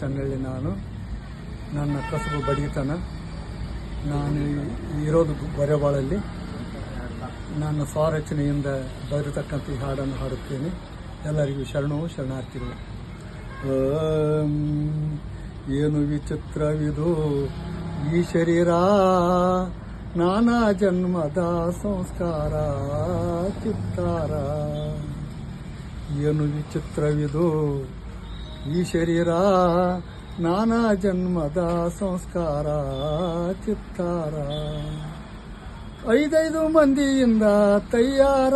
ಚನ್ನಳ್ಳಿ ನಾನು, ನನ್ನ ಕಸಬು ಬಡಿತನ. ನಾನು ಇರೋದು ಬರೆಬಾಳಲ್ಲಿ ನನ್ನ ಸ್ವರಚನೆಯಿಂದ ಬರೆತಕ್ಕಂಥ ಈ ಹಾಡನ್ನು ಹಾಡುತ್ತೇನೆ. ಎಲ್ಲರಿಗೂ ಶರಣು ಶರಣಾರ್ಥಿಗಳು. ಏನು ವಿಚಿತ್ರವಿದು ಈ ಶರೀರ, ನಾನಾ ಜನ್ಮದ ಸಂಸ್ಕಾರ, ಚಿತ್ತಾರ. ಏನು ವಿಚಿತ್ರವಿದು ಈ ಶರೀರ ನಾನಾ ಜನ್ಮದ ಸಂಸ್ಕಾರ, ಚಿತ್ತಾರ. ಐದೈದು ಮಂದಿಯಿಂದ ತಯ್ಯಾರ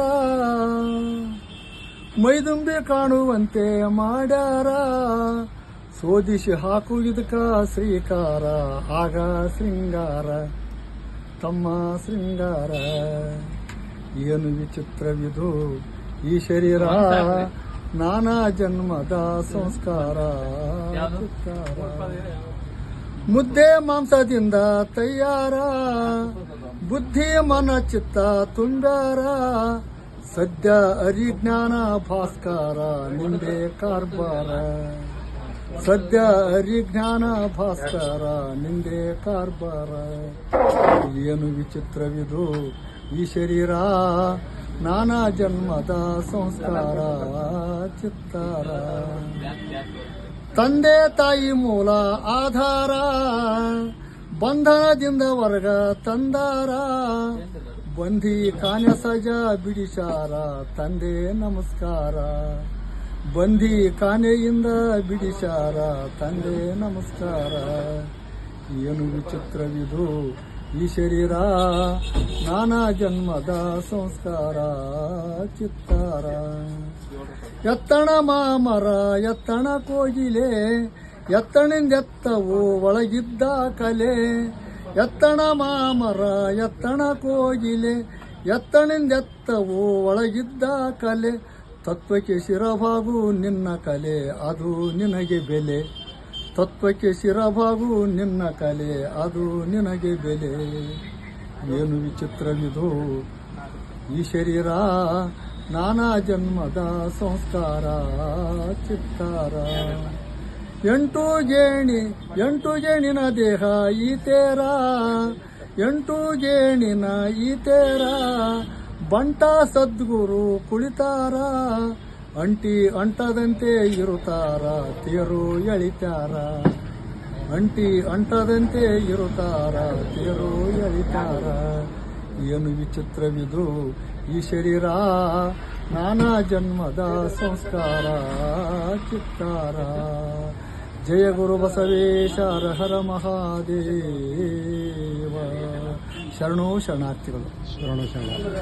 ಮೈದುಂಬಿ ಕಾಣುವಂತೆ ಮಾಡ್ಯಾರ. ಸೋದಿಸಿ ಹಾಕು ಇದಕ ಶ್ರೀಕಾರ, ಆಗ ಶೃಂಗಾರ. ತಮ್ಮ ಶೃಂಗಾರ. ಏನು ವಿಚಿತ್ರವಿದು ಈ ಶರೀರ. ನಾನಾ ಜನ್ಮದ ಸಂಸ್ಕಾರ. ಮುದ್ದೆ ಮಾಂಸದಿಂದ ತಯ್ಯಾರ ಬುದ್ಧಿ ಮನ ಚಿತ್ತ ತುಂಡಾರ ಸದ್ಯ ಅರಿಜ್ಞಾನ ಭಾಸ್ಕರ ನಿಂಬೆ ಕಾರ್ಬಾರ. ಸದ್ಯ ಅರಿಜ್ಞಾನ ಭಾಸ್ಕರ ನಿಂದೆ ಕಾರ್ಬಾರ. ಏನು ವಿಚಿತ್ರವಿದು ಈ ಶರೀರ? ನಾನಾ ಜನ್ಮದ ಸಂಸ್ಕಾರ, ಚಿತ್ತಾರ. ತಂದೆ ತಾಯಿ ಮೂಲ ಆಧಾರ, ಬಂಧನದಿಂದ ವರ್ಗ ತಂದಾರ. ಬಂಧಿ ಕಾನ್ಯ ಸಜ ಬಿಡಿಸಾರ, ತಂದೆ ನಮಸ್ಕಾರ. ಬಂಧಿ ಕಾನೆಯಿಂದ ಬಿಡಿಸಾರ, ತಂದೆ ನಮಸ್ಕಾರ. ಏನು ವಿಚಿತ್ರವಿದು ಈ ಶರೀರ, ನಾನಾ ಜನ್ಮದ ಸಂಸ್ಕಾರ, ಚಿತ್ತಾರ. ಎತ್ತಣ ಮಾಮರ, ಎತ್ತಣ ಕೋಗಿಲೆ, ಎತ್ತಣಿಂದೆತ್ತವು ಒಳಗಿದ್ದ ಕಲೆ. ಎತ್ತಣ ಮಾಮರ, ಎತ್ತಣ ಕೋಗಿಲೆ, ಎತ್ತಣಿಂದೆತ್ತವು ಒಳಗಿದ್ದ ಕಲೆ. ತತ್ವಕ್ಕೆ ಶಿರಭಾಗು ನಿನ್ನ ಕಲೆ, ಅದು ನಿನಗೆ ಬೆಲೆ. ತತ್ವಕ್ಕೆ ಶಿರಭಾಗು ನಿನ್ನ ಕಲೆ, ಅದು ನಿನಗೆ ಬೆಲೆ. ಏನು ವಿಚಿತ್ರವಿದು ಈ ಶರೀರ, ನಾನಾ ಜನ್ಮದ ಸಂಸ್ಕಾರ, ಚಿತ್ತಾರ. ಎಂಟು ಗೇಣಿ ಎಂಟು ಗೇಣಿನ ದೇಹ ಈ ತೇರ. ಎಂಟು ಗೇಣಿನ ಈ ತೇರ, ಬಂಟ ಸದ್ಗುರು ಕುಳಿತಾರ. ಅಂಟಿ ಅಂಟದಂತೆ ಇರುತ್ತಾರ ತೇರು ಎಳಿತಾರ. ಅಂಟಿ ಅಂಟದಂತೆ ಇರುತ್ತಾರ ತೇರು ಎಳಿತಾರ. ಏನು ವಿಚಿತ್ರವಿದು ಈ ಶರೀರ, ನಾನಾ ಜನ್ಮದ ಸಂಸ್ಕಾರ, ಚಿತ್ತಾರ. ಜಯ ಗುರು ಬಸವೇಶ, ಹರ ಹರ ಮಹಾದೇವ. ಶರಣೋ ಶರಣಾರ್ಥಿಗಳು. ಶರಣೋ ಶರಣ